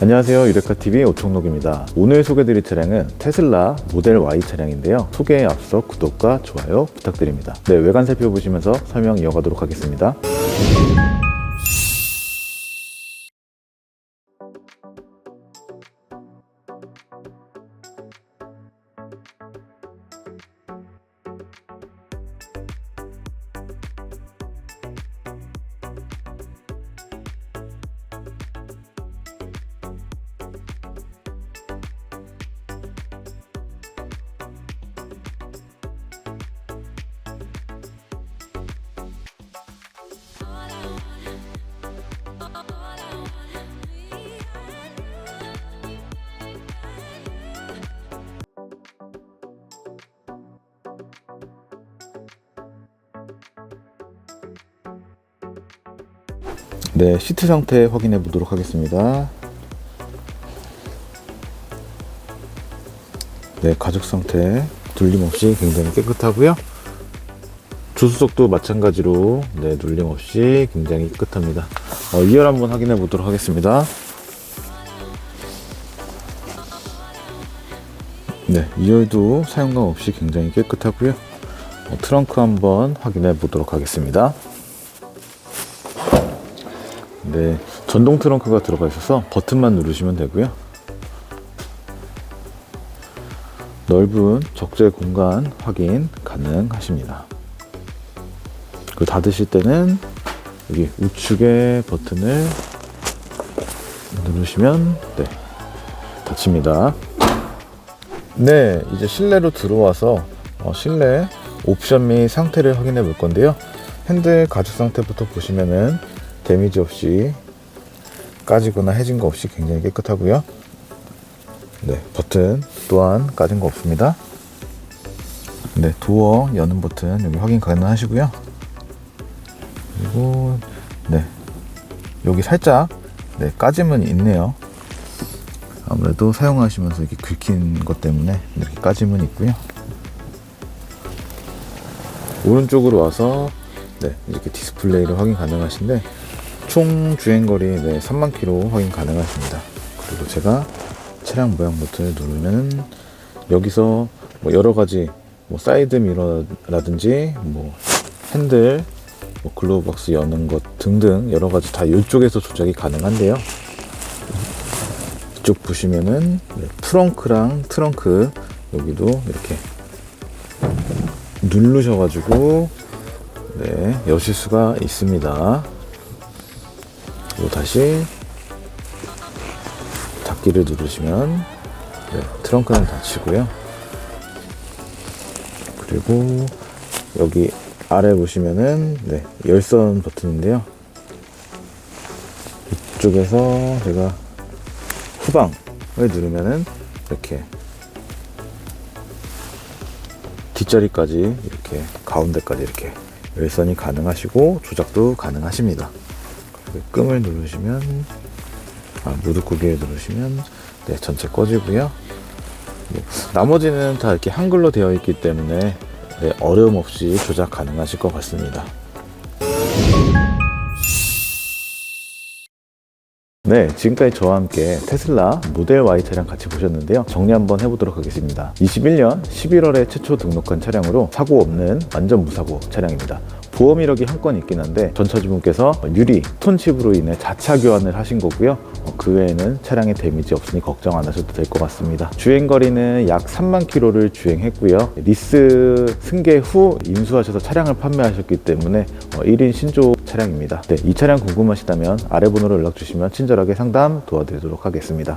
안녕하세요. 유레카TV 오총록입니다. 오늘 소개드릴 차량은 테슬라 모델 Y 차량인데요. 소개에 앞서 구독과 좋아요 부탁드립니다. 네 외관 살펴보시면서 설명 이어가도록 하겠습니다 네 시트 상태 확인해 보도록 하겠습니다. 네 가죽 상태 눌림 없이 굉장히 깨끗하고요. 조수석도 마찬가지로 네 눌림 없이 굉장히 깨끗합니다. 어, 2열 한번 확인해 보도록 하겠습니다. 네 2열도 사용감 없이 굉장히 깨끗하고요. 어, 트렁크 한번 확인해 보도록 하겠습니다 네, 전동 트렁크가 들어가 있어서 버튼만 누르시면 되고요. 넓은 적재 공간 확인 가능하십니다. 그 닫으실 때는 여기 우측에 버튼을 누르시면 네, 닫힙니다. 네, 이제 실내로 들어와서 어, 실내 옵션 및 상태를 확인해 볼 건데요. 핸들 가죽 상태부터 보시면은 데미지 없이 까지거나 해진 거 없이 굉장히 깨끗하고요. 네, 버튼 또한 까진 거 없습니다. 네, 도어 여는 버튼 여기 확인 가능하시고요. 그리고 네, 여기 살짝 네, 까짐은 있네요. 아무래도 사용하시면서 이렇게 긁힌 것 때문에 이렇게 까짐은 있고요. 오른쪽으로 와서 네, 이렇게 디스플레이를 확인 가능하신데 총 주행거리 네, 3만 킬로 확인 가능하십니다. 그리고 제가 차량 모양 버튼을 누르면 여기서 뭐 여러 가지 뭐 사이드 미러라든지 뭐 핸들, 뭐 글로우박스 여는 것 등등 여러 가지 다 이쪽에서 조작이 가능한데요. 이쪽 보시면은 네, 트렁크랑 트렁크 여기도 이렇게 누르셔가지고 네, 여실 수가 있습니다. 그리고 다시 닫기를 누르시면 네, 트렁크는 닫히고요. 그리고 여기 아래 보시면은 네, 열선 버튼인데요. 이쪽에서 제가 후방을 누르면은 이렇게 뒷자리까지 이렇게 가운데까지 이렇게 열선이 가능하시고 조작도 가능하십니다. 그리고 끔을 누르시면 아, 끄기를 누르시면 네, 전체 꺼지고요. 뭐, 나머지는 다 이렇게 한글로 되어 있기 때문에 네, 어려움 없이 조작 가능하실 것 같습니다. 네, 지금까지 저와 함께 테슬라 모델 Y 차량 같이 보셨는데요. 정리 한번 해보도록 하겠습니다. 21년 11월에 최초 등록한 차량으로 사고 없는 완전 무사고 차량입니다. 보험 이력이 한 건 있긴 한데 전차주분께서 유리, 톤칩으로 인해 자차 교환을 하신 거고요. 어, 그 외에는 차량에 데미지 없으니 걱정 안 하셔도 될 것 같습니다. 주행 거리는 약 3만 킬로를 주행했고요. 리스 승계 후 인수하셔서 차량을 판매하셨기 때문에 어, 1인 신조 차량입니다. 네, 이 차량 궁금하시다면 아래 번호로 연락 주시면 친절하게 상담 도와드리도록 하겠습니다.